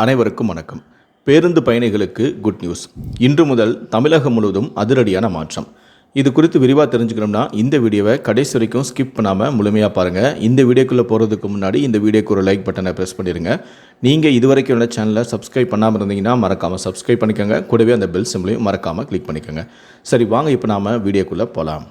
அனைவருக்கும் வணக்கம். பேருந்து பயணிகளுக்கு குட் நியூஸ் இன்று முதல் தமிழகம் முழுவதும் அதிரடியான மாற்றம். இது குறித்து விரிவாக தெரிஞ்சுக்கணும்னா இந்த வீடியோவை கடைசி வரைக்கும் ஸ்கிப் பண்ணாமல் முழுமையாக பாருங்கள் இந்த வீடியோக்குள்ளே போகிறதுக்கு முன்னாடி இந்த வீடியோக்கு ஒரு லைக் பட்டனை ப்ரெஸ் பண்ணிடுங்க நீங்கள் இது வரைக்கும் உள்ள சேனலை சப்ஸ்கிரைப் பண்ணாமல் இருந்தீங்கன்னா மறக்காமல் சப்ஸ்கிரைப் பண்ணிக்கோங்க. கூடவே அந்த பெல் சிம்லையும் மறக்காமல் கிளிக் பண்ணிக்கோங்க. சரி வாங்க இப்போ நாம் வீடியோக்குள்ளே போகலாம்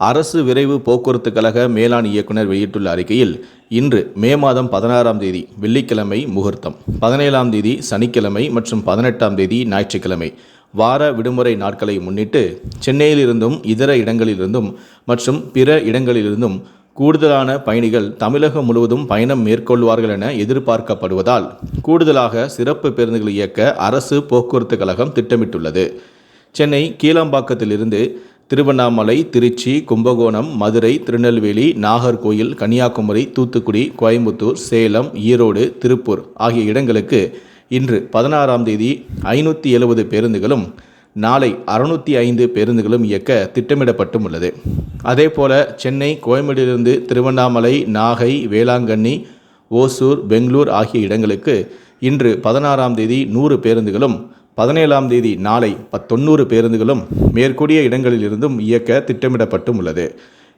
அரசு விரைவு போக்குவரத்து கழக மேலாண் இயக்குனர் வெளியிட்டுள்ள அறிக்கையில் இன்று மே மாதம் பதினாறாம் தேதி வெள்ளிக்கிழமை முகூர்த்தம். பதினேழாம் தேதி சனிக்கிழமை மற்றும் பதினெட்டாம் தேதி ஞாயிற்றுக்கிழமை. வார விடுமுறை நாட்களை முன்னிட்டு சென்னையிலிருந்தும் இதர இடங்களிலிருந்தும் மற்றும் பிற இடங்களிலிருந்தும் கூடுதலான பயணிகள் தமிழகம் முழுவதும் பயணம் மேற்கொள்வார்கள் என எதிர்பார்க்கப்படுவதால் கூடுதலாக சிறப்பு பேருந்துகள் இயக்க அரசு போக்குவரத்து கழகம் திட்டமிட்டுள்ளது. சென்னை கீழம்பாக்கத்திலிருந்து திருவண்ணாமலை திருச்சி கும்பகோணம் மதுரை திருநெல்வேலி நாகர்கோயில் கன்னியாகுமரி தூத்துக்குடி கோயம்புத்தூர் சேலம் ஈரோடு திருப்பூர் ஆகிய இடங்களுக்கு இன்று பதினாறாம் தேதி ஐநூற்றி எழுபது பேருந்துகளும் நாளை அறுநூற்றி ஐந்து பேருந்துகளும் இயக்க திட்டமிடப்பட்டும் உள்ளது. அதேபோல சென்னை கோயம்பேடிலிருந்து திருவண்ணாமலை நாகை வேளாங்கண்ணி ஓசூர் பெங்களூர் ஆகிய இடங்களுக்கு இன்று பதினாறாம் தேதி நூறு பேருந்துகளும் பதினேழாம் தேதி நாளை தொண்ணூறு பேருந்துகளும் மேற்கூடிய இடங்களிலிருந்தும் இயக்க திட்டமிடப்பட்டும் உள்ளது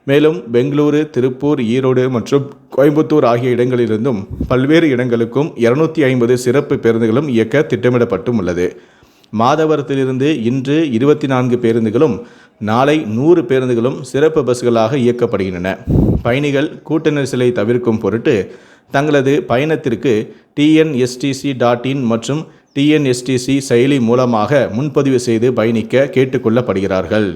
மேலும் பெங்களூரு திருப்பூர் ஈரோடு மற்றும் கோயம்புத்தூர் ஆகிய இடங்களிலிருந்தும் பல்வேறு இடங்களுக்கும் இருநூத்தி ஐம்பது சிறப்பு பேருந்துகளும் இயக்க திட்டமிடப்பட்டும் உள்ளது மாதவரத்திலிருந்து இன்று இருபத்தி நான்கு பேருந்துகளும் நாளை நூறு பேருந்துகளும் சிறப்பு பஸ்களாக இயக்கப்படுகின்றன. பயணிகள் கூட்ட நெரிசலை தவிர்க்கும் பொருட்டு தங்களது பயணத்திற்கு டிஎன்எஸ்டிசி டாட் இன் மற்றும் டிஎன்எஸ்டிசி செயலி மூலமாக முன்பதிவு செய்து பயணிக்க கேட்டுக்கொள்ளப்படுகிறார்கள்.